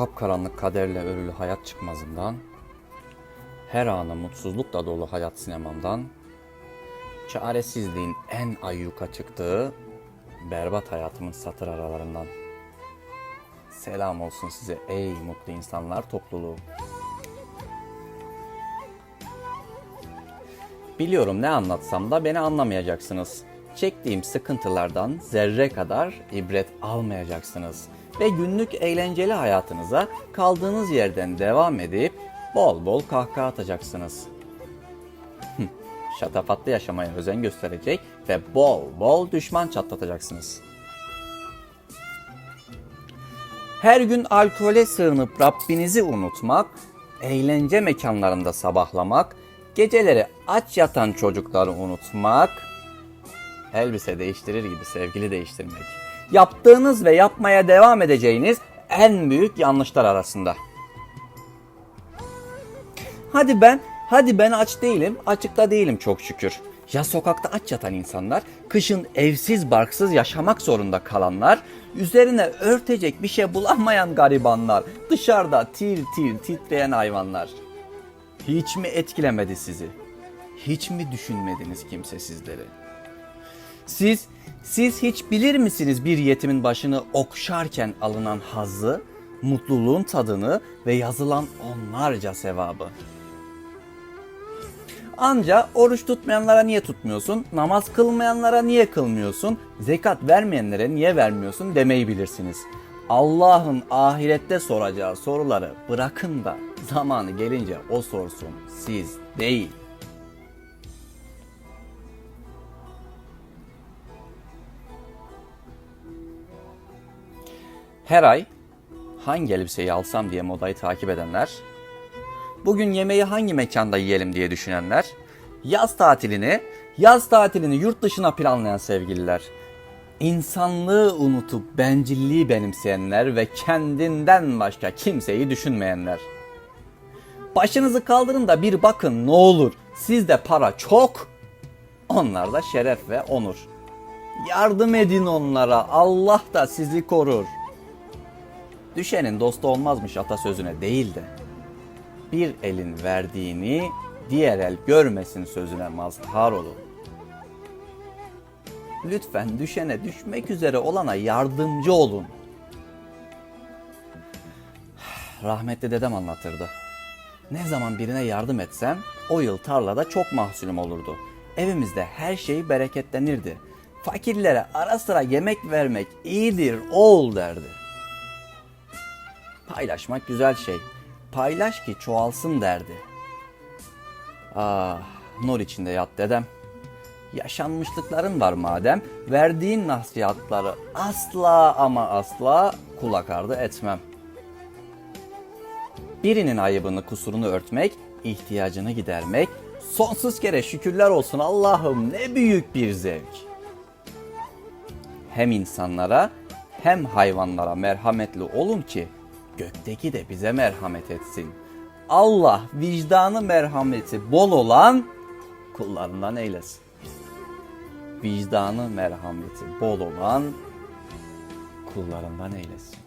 kapkaranlık kaderle örülü hayat çıkmazından, her anı mutsuzlukla dolu hayat sinemamdan, çaresizliğin en ayyuka çıktığı berbat hayatımın satır aralarından. Selam olsun size ey mutlu insanlar topluluğu. Biliyorum ne anlatsam da beni anlamayacaksınız. Çektiğim sıkıntılardan zerre kadar ibret almayacaksınız. Ve günlük eğlenceli hayatınıza kaldığınız yerden devam edip bol bol kahkaha atacaksınız. Şatafatlı yaşamaya özen gösterecek ve bol bol düşman çatlatacaksınız. Her gün alkole sığınıp Rabbinizi unutmak, eğlence mekanlarında sabahlamak, geceleri aç yatan çocukları unutmak, elbise değiştirir gibi sevgili değiştirmek. Yaptığınız ve yapmaya devam edeceğiniz en büyük yanlışlar arasında. Hadi ben, hadi ben aç değilim, açıkta değilim çok şükür. Ya sokakta aç yatan insanlar, kışın evsiz barksız yaşamak zorunda kalanlar, üzerine örtecek bir şey bulamayan garibanlar, dışarıda tir tir titreyen hayvanlar. Hiç mi etkilemedi sizi? Hiç mi düşünmediniz kimse sizleri? Siz, siz hiç bilir misiniz bir yetimin başını okşarken alınan hazzı, mutluluğun tadını ve yazılan onlarca sevabı? Anca oruç tutmayanlara niye tutmuyorsun, namaz kılmayanlara niye kılmıyorsun, zekat vermeyenlere niye vermiyorsun demeyi bilirsiniz. Allah'ın ahirette soracağı soruları bırakın da zamanı gelince o sorsun, siz değil. Her ay hangi elbiseyi alsam diye modayı takip edenler, bugün yemeği hangi mekanda yiyelim diye düşünenler, yaz tatilini, yaz tatilini yurt dışına planlayan sevgililer, insanlığı unutup bencilliği benimseyenler ve kendinden başka kimseyi düşünmeyenler. Başınızı kaldırın da bir bakın ne olur. Sizde para çok, onlarda şeref ve onur. Yardım edin onlara. Allah da sizi korur. Düşenin dostu olmazmış atasözüne değil de bir elin verdiğini diğer el görmesin sözüne mazhar olun. Lütfen düşene düşmek üzere olana yardımcı olun. Rahmetli dedem anlatırdı. Ne zaman birine yardım etsem o yıl tarlada çok mahsulüm olurdu. Evimizde her şey bereketlenirdi. Fakirlere ara sıra yemek vermek iyidir oğul derdi. Paylaşmak güzel şey. Paylaş ki çoğalsın derdi. Ah, nur içinde yat dedem. Yaşanmışlıkların var madem, verdiğin nasihatları asla ama asla kulak ardı etmem. Birinin ayıbını, kusurunu örtmek, ihtiyacını gidermek, sonsuz kere şükürler olsun Allah'ım ne büyük bir zevk. Hem insanlara hem hayvanlara merhametli olun ki gökteki de bize merhamet etsin. Allah vicdanı merhameti bol olan kullarından eylesin. Vicdanı merhameti bol olan kullarından eylesin.